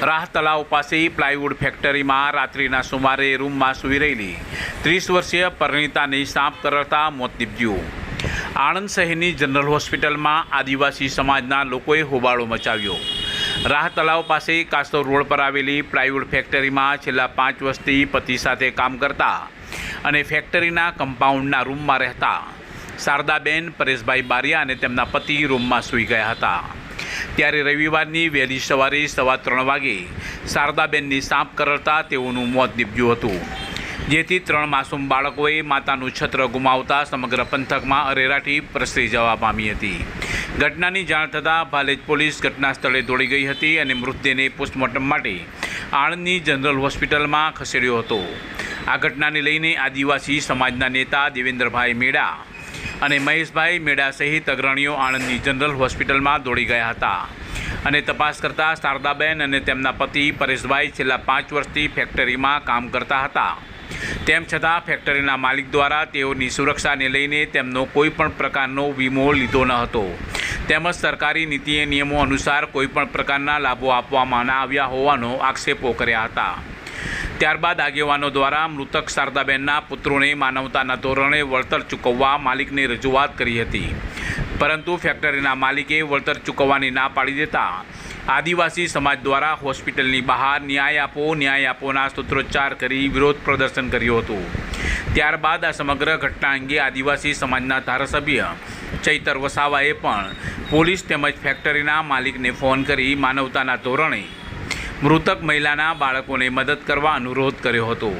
રાહ તલાવ પાસે પ્લાયવુડ ફેક્ટરીમાં રાત્રિના સુમારે રૂમમાં સૂઈ રહેલી ત્રીસ વર્ષીય પરિણીતાની સાપ કરડતા મોત નીપજ્યું. આણંદ શહેરની જનરલ હોસ્પિટલમાં આદિવાસી સમાજના લોકોએ હોબાળો મચાવ્યો. રાહ તલાવ પાસે કાસ્તો રોડ પર આવેલી પ્લાયવુડ ફેક્ટરીમાં છેલ્લા પાંચ વર્ષથી પતિ સાથે કામ કરતા અને ફેક્ટરીના કમ્પાઉન્ડના રૂમમાં રહેતા શારદાબેન પરેશભાઈ બારિયા અને તેમના પતિ રૂમમાં સૂઈ ગયા હતા. ત્યારે રવિવારની વહેલી સવારે સવા ત્રણ વાગે શારદાબેનની સાપ કરડતા તેઓનું મોત નીપજ્યું હતું. જેથી ત્રણ માસૂમ બાળકોએ માતાનું છત્ર ગુમાવતા સમગ્ર પંથકમાં અરેરાટી પ્રસરી જવા પામી હતી. ઘટનાની જાણ થતાં ભાલેજ પોલીસ ઘટના સ્થળે દોડી ગઈ હતી અને મૃતદેહને પોસ્ટમોર્ટમ માટે આણંદની જનરલ હોસ્પિટલમાં ખસેડ્યો હતો. આ ઘટનાને લઈને આદિવાસી સમાજના નેતા દેવેન્દ્રભાઈ મેડા અને મહેશભાઈ મેડા સહિત અગ્રણીઓ આણંદની જનરલ હોસ્પિટલમાં દોડી ગયા હતા. અને તપાસ કરતા શારદાબેન અને તેમના પતિ પરેશભાઈ છેલ્લા પાંચ વર્ષથી ફેક્ટરીમાં કામ કરતા હતા. તેમ છતાં ફેક્ટરીના માલિક દ્વારા તેઓની સુરક્ષાને લઈને તેમનો કોઈ પણ પ્રકારનો વીમો લીધો ન હતો. તેમજ સરકારી નીતિ નિયમો અનુસાર કોઈપણ પ્રકારના લાભો આપવામાં ના આવ્યા હોવાનો આક્ષેપો કર્યા હતા. ત્યારબાદ આગેવાનો દ્વારા મૃતક શારદાબેનના પુત્રોને માનવતાના ધોરણે વળતર ચૂકવવા માલિકને રજૂઆત કરી હતી. પરંતુ ફેક્ટરીના માલિકે વળતર ચૂકવવાની ના પાડી દેતા આદિવાસી સમાજ દ્વારા હોસ્પિટલની બહાર ન્યાય આપો, ન્યાય આપોના સૂત્રોચ્ચાર કરી વિરોધ પ્રદર્શન કર્યું હતું. ત્યારબાદ આ સમગ્ર ઘટના અંગે આદિવાસી સમાજના ધારાસભ્ય ચૈતર વસાવાએ પણ પોલીસ તેમજ ફેક્ટરીના માલિકને ફોન કરી માનવતાના ધોરણે મૃતક મહિલાના બાળકોને મદદ કરવા અનુરોધ કર્યો હતો.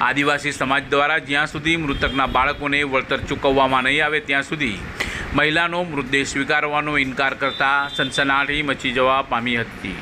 આદિવાસી સમાજ દ્વારા જ્યાં સુધી મૃતકના બાળકોને વળતર ચૂકવવામાં નહીં આવે ત્યાં સુધી મહિલાનો મૃતદેહ સ્વીકારવાનો ઇનકાર કરતા સનસનાટી મચી જવા પામી હતી.